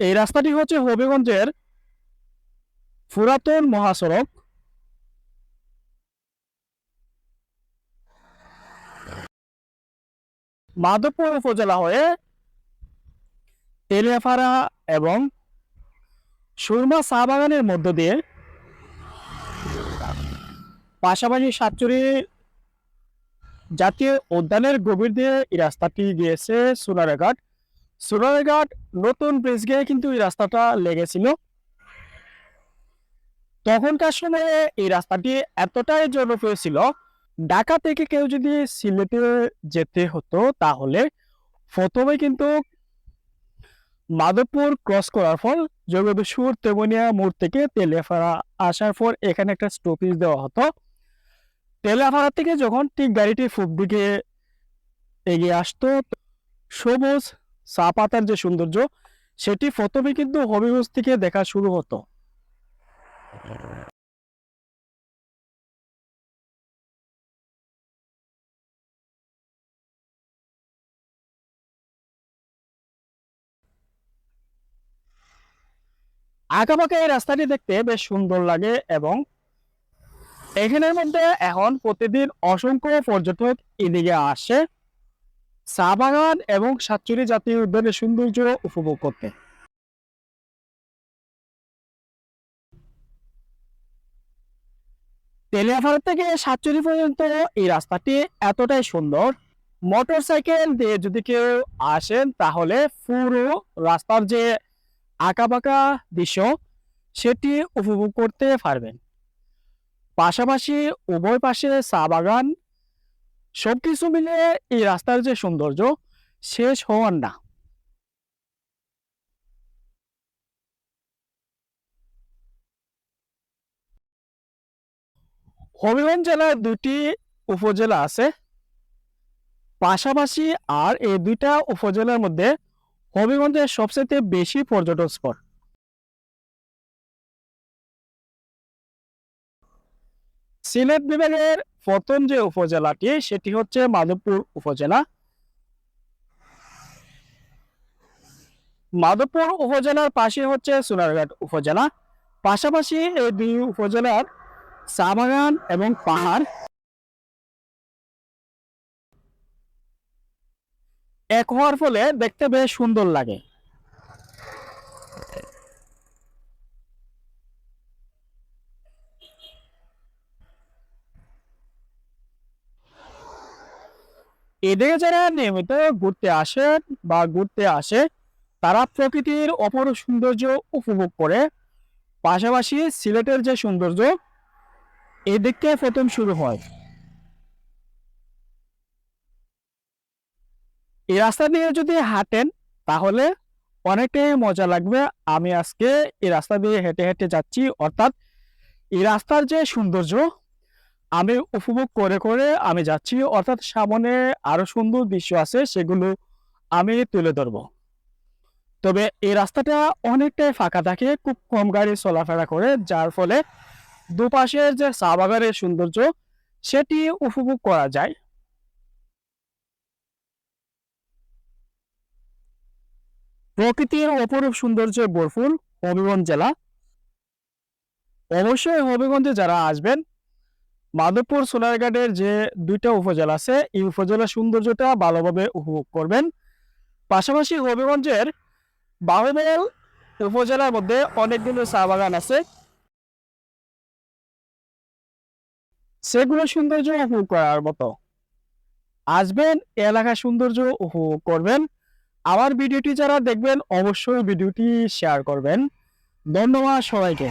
এই রাস্তাটি হচ্ছে হবিগঞ্জের পুরাতন মহাসড়ক। মাধবপুর উপজেলা হয়ে তেলিয়াপাড়া এবং সুরমা চা বাগানের মধ্য দিয়ে পাশাপাশি সাতচুরি জাতীয় উদ্যানের গভীর দিয়ে এই রাস্তাটি গিয়েছে সোনারঘাট। সোনারঘাট নতুন ব্রিজ গিয়ে কিন্তু এই রাস্তাটা লেগেছিল। তখনকার সময়ে এই রাস্তাটি এতটাই জনপ্রিয় ছিল, ঢাকা থেকে কেউ যদি সিলেটে যেতে হতো তাহলে প্রথমে কিন্তু মাধবপুর ক্রস করার পর জগদীশ্বর তেমনিয়া মোড় থেকে তেলিয়াপাড়া আসার পর এখানে একটা স্টপেজ দেওয়া হতো। তেলিয়াপাড়া থেকে যখন ঠিক গাড়িটি ফুক দিকে এগিয়ে আসতো, সবুজ চা পাতার যে সৌন্দর্য, সেটি প্রথমে কিন্তু হবিগঞ্জ থেকে দেখা শুরু হতো। আঁকাবাঁকা এই রাস্তাটি দেখতে বেশ সুন্দর লাগে এবং এখানের মধ্যে এখন প্রতিদিন অসংখ্য পর্যটক এদিকে আসে। চা বাগান এবং সাতচুরি জাতীয় উদ্যানের সৌন্দর্য উপভোগ করতে। তেলিয়াপাড়া থেকে সাতচুরি পর্যন্ত এই রাস্তাটি এতটাই সুন্দর। মোটর সাইকেল দিয়ে যদি কেউ আসেন, তাহলে পুরো রাস্তার যে আঁকাবাঁকা দৃশ্য, সেটি উপভোগ করতে পারবেন। পাশাপাশি উভয় পাশে চা বাগান সবকিছু মিলে এই রাস্তার যে সৌন্দর্য শেষ হওয়ার না। হবিগঞ্জ জেলার দুটি উপজেলা আছে। পাশাপাশি আর এই দুইটা উপজেলার মধ্যে হবিগঞ্জের সবচেয়ে বেশি পর্যটন স্পট। সিলেট বিভাগের প্রথম যে উপজেলাটি, সেটি হচ্ছে মাধবপুর উপজেলা। মাধবপুর উপজেলার পাশে হচ্ছে সোনারঘাট উপজেলা। পাশাপাশি এই দুই উপজেলার চা বাগান এবং পাহাড়। এক হওয়ার ফলে দেখতে বেশ সুন্দর লাগে। এদিকে যারা নিয়মিত ঘুরতে আসেন বা ঘুরতে আসে, তারা প্রকৃতির অপরূপ সৌন্দর্য উপভোগ করে। পাশাপাশি সিলেটের যে সৌন্দর্য, এদিক প্রথম শুরু হয়। এই রাস্তা দিয়ে যদি হাঁটেন, তাহলে অনেকটাই মজা লাগবে। আমি আজকে এই রাস্তা দিয়ে হেঁটে হেঁটে যাচ্ছি, অর্থাৎ এই রাস্তার যে সৌন্দর্য আমি উপভোগ করে করে আমি যাচ্ছি। অর্থাৎ সামনে আরও সুন্দর দৃশ্য আছে, সেগুলো আমি তুলে ধরবো। তবে এই রাস্তাটা অনেকটাই ফাঁকা থাকে, খুব কম গাড়ি চলাফেরা করে, যার ফলে দুপাশের যে চা বাগানের সৌন্দর্য, সেটি উপভোগ করা যায়। প্রকৃতির অপরূপ সৌন্দর্যে ভরপুর হবিগঞ্জ জেলা। অবশ্যই হবিগঞ্জে যারা আসবেন মাধবপুর সোনারঘাটের যে দুইটা উপজেলা আছে, এই উপজেলার সৌন্দর্যটা ভালোভাবে উপভোগ করবেন। পাশাপাশি হবিগঞ্জের বাহুবেল উপজেলার মধ্যে অনেকগুলো চা বাগান আছে। সেগুলো সৌন্দর্য উপভোগ করার মতো। আসবেন এলাকার সৌন্দর্য উপভোগ করবেন। আমার ভিডিওটি যারা দেখবেন, অবশ্যই ভিডিওটি শেয়ার করবেন। ধন্যবাদ সবাইকে।